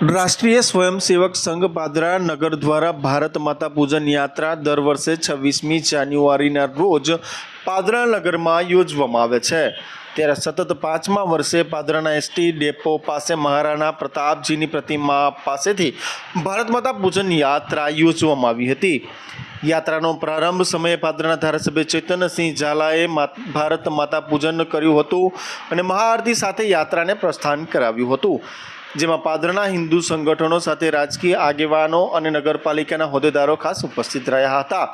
રાષ્ટ્રીય સ્વયંસેવક સંઘ પાદરા નગર દ્વારા ભારત માતા પૂજન યાત્રા દર વર્ષે છવ્વીસમી જાન્યુઆરીના રોજ પાદરા નગરમાં યોજવામાં આવે છે. ત્યારે સતત પાંચમા વર્ષે પાદરાના એસટી ડેપો પાસે મહારાણા પ્રતાપજીની પ્રતિમા પાસેથી ભારત માતા પૂજન યાત્રા યોજવામાં આવી હતી. યાત્રાનો પ્રારંભ સમયે પાદરાના ધારાસભ્ય ચેતનસિંહ ઝાલાએ ભારત માતા પૂજન કર્યું હતું અને મહાઆરતી સાથે યાત્રાને પ્રસ્થાન કરાવ્યું હતું. જેમાં પાદરના હિન્દુ સંગઠનો સાથે રાજકીય આગેવાનો અને નગરપાલિકાના હોદ્દેદારો ખાસ ઉપસ્થિત રહ્યા હતા.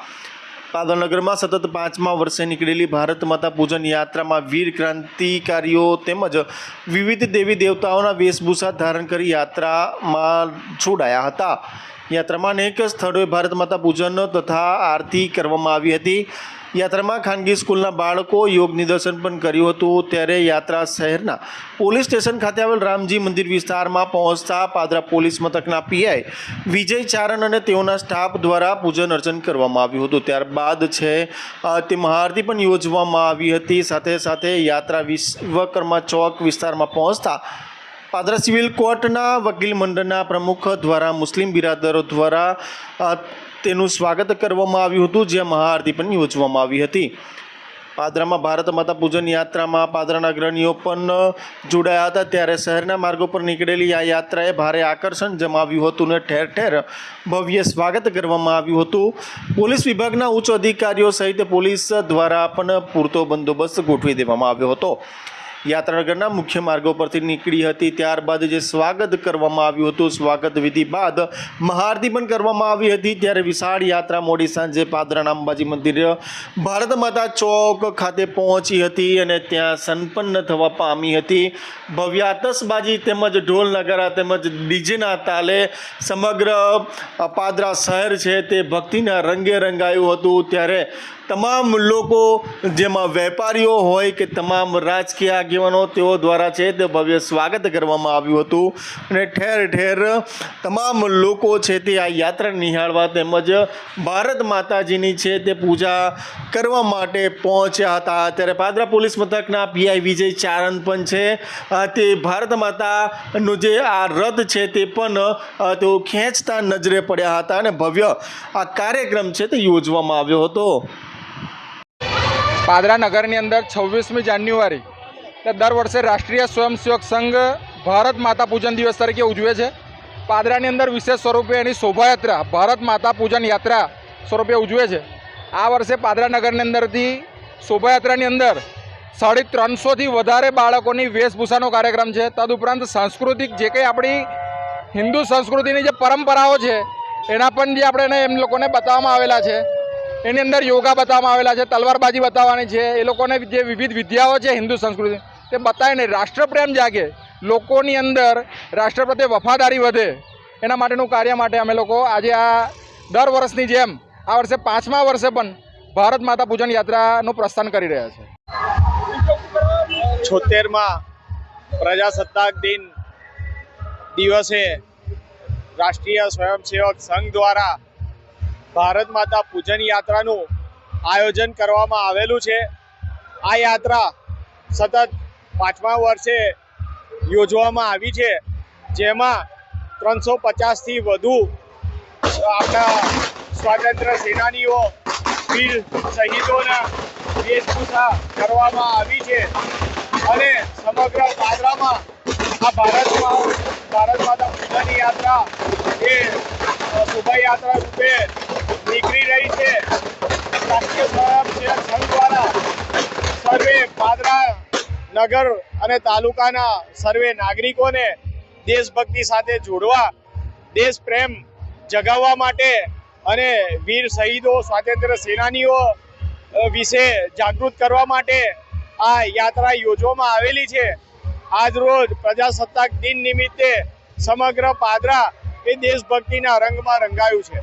પાદરનગરમાં સતત પાંચમા વર્ષે નીકળેલી ભારત માતા પૂજન યાત્રામાં વીર ક્રાંતિકારીઓ તેમજ વિવિધ દેવી દેવતાઓના વેશભૂષા ધારણ કરી યાત્રામાં જોડાયા હતા. યાત્રામાં અનેક સ્થળોએ ભારત માતા પૂજન તથા આરતી કરવામાં આવી હતી. યાત્રામાં ખાનગી સ્કૂલના બાળકો યોગ નિદર્શન પણ કર્યું હતું. ત્યારે યાત્રા શહેરના પોલીસ સ્ટેશન ખાતે આવેલ રામજી મંદિર વિસ્તારમાં પહોંચતા પાદરા પોલીસ મથકના પીઆઈ વિજય ચારણ અને તેઓના સ્ટાફ દ્વારા પૂજન અર્ચન કરવામાં આવ્યું હતું. ત્યારબાદ છે તે મહાઆરતી પણ યોજવામાં આવી હતી. સાથે સાથે યાત્રા વિશ્વકર્મા ચોક વિસ્તારમાં પહોંચતા પાદરા સિવિલ કોર્ટના વકીલ મંડળના પ્રમુખ દ્વારા મુસ્લિમ બિરાદરો દ્વારા તેનું સ્વાગત કરવામાં આવ્યું હતું, જ્યાં મહાઆરતી પણ યોજવામાં આવી હતી. પાદરામાં ભારત માતા પૂજન યાત્રામાં પાદરાના અગ્રણીઓ પણ જોડાયા હતા. ત્યારે શહેરના માર્ગો પર નીકળેલી આ યાત્રાએ ભારે આકર્ષણ જમાવ્યું હતું ને ઠેર ઠેર ભવ્ય સ્વાગત કરવામાં આવ્યું હતું. પોલીસ વિભાગના ઉચ્ચ અધિકારીઓ સહિત પોલીસ દ્વારા પણ પૂરતો બંદોબસ્ત ગોઠવી દેવામાં આવ્યો હતો. યાત્રાનગરના મુખ્ય માર્ગો પરથી નીકળી હતી. ત્યારબાદ જે સ્વાગત કરવામાં આવ્યું હતું, સ્વાગત વિધિ બાદ મહાઆરતી પણ કરવામાં આવી હતી. ત્યારે વિશાળ યાત્રા મોડી સાંજે પાદરાના અંબાજી મંદિર ભારત માતા ચોક ખાતે પહોંચી હતી અને ત્યાં સંપન્ન થવા પામી હતી. ભવ્ય આતશબાજી તેમજ ઢોલ નગારા તેમજ ડીજેના તાલે સમગ્ર પાદરા શહેર છે તે ભક્તિના રંગે રંગાયું હતું. ત્યારે તમામ લોકો જેમાં વેપારીઓ હોય કે તમામ રાજકીય આગેવાનો તેઓ દ્વારા છે તે ભવ્ય સ્વાગત કરવામાં આવ્યું હતું. અને ઠેર ઠેર તમામ લોકો છે તે આ યાત્રા નિહાળવા તેમજ ભારત માતાજીની છે તે પૂજા કરવા માટે પહોંચ્યા હતા. ત્યારે પાદરા પોલીસ મથકના પીઆઈ વિજય ચારણ પણ છે. તે ભારત માતાનું જે આ રથ છે તે પણ તેઓ ખેંચતા નજરે પડ્યા હતા અને ભવ્ય આ કાર્યક્રમ છે તે યોજવામાં આવ્યો હતો. પાદરા નગરની અંદર છવ્વીસમી જાન્યુઆરી દર વર્ષે રાષ્ટ્રીય સ્વયંસેવક સંઘ ભારત માતા પૂજન દિવસ તરીકે ઉજવે છે. પાદરાની અંદર વિશેષ સ્વરૂપે એની શોભાયાત્રા, ભારત માતા પૂજન યાત્રા સ્વરૂપે ઉજવે છે. આ વર્ષે પાદરા નગરની અંદરથી શોભાયાત્રાની અંદર સાડી ત્રણસોથી વધારે બાળકોની વેશભૂષાનો કાર્યક્રમ છે. તદુપરાંત સાંસ્કૃતિક જે કંઈ આપણી હિન્દુ સંસ્કૃતિની જે પરંપરાઓ છે, એના પણ જે આપણે એમ લોકોને બતાવવામાં આવેલા છે. એની અંદર યોગા બતાવવામાં આવેલા છે, તલવારબાજી બતાવવાની છે. એ લોકોને જે વિવિધ વિદ્યાઓ છે હિન્દુ સંસ્કૃતિ, તે બતાવીને રાષ્ટ્રપ્રેમ જાગે, લોકોની અંદર રાષ્ટ્ર પ્રત્યે વફાદારી વધે, એના માટેનું કાર્ય માટે અમે લોકો આજે આ દર વર્ષની જેમ, આ વર્ષે પાંચમા વર્ષે પણ ભારત માતા પૂજન યાત્રાનું પ્રસ્થાન કરી રહ્યા છે. છોતેરમાં પ્રજાસત્તાક દિન દિવસે રાષ્ટ્રીય સ્વયંસેવક સંઘ દ્વારા ભારત માતા પૂજન યાત્રાનું આયોજન કરવામાં આવેલું છે. આ યાત્રા સતત પાંચમા વર્ષે યોજવામાં આવી છે. જેમાં ત્રણસો પચાસથી વધુ આપણા સ્વાતંત્ર્ય સેનાનીઓ, વીર શહીદોના વેશભૂષા કરવામાં આવી છે. અને સમગ્ર પાદરામાં આ ભારતમાં ભારત માતા પૂજાની યાત્રા એ શોભાયાત્રા રૂપે નીકળી રહી છે. સર્વે પાદરા નગર અને તાલુકાના સર્વે નાગરિકોને દેશભક્તિ સાથે જોડવા, દેશ પ્રેમ જગાવવા માટે અને વીર શહીદો સ્વાતંત્ર્ય સેનાનીઓ વિશે જાગૃત કરવા માટે આ યાત્રા યોજવામાં આવેલી છે. આજ રોજ પ્રજાસત્તાક દિન નિમિત્તે સમગ્ર પાદરા એ દેશભક્તિના રંગમાં રંગાયું છે.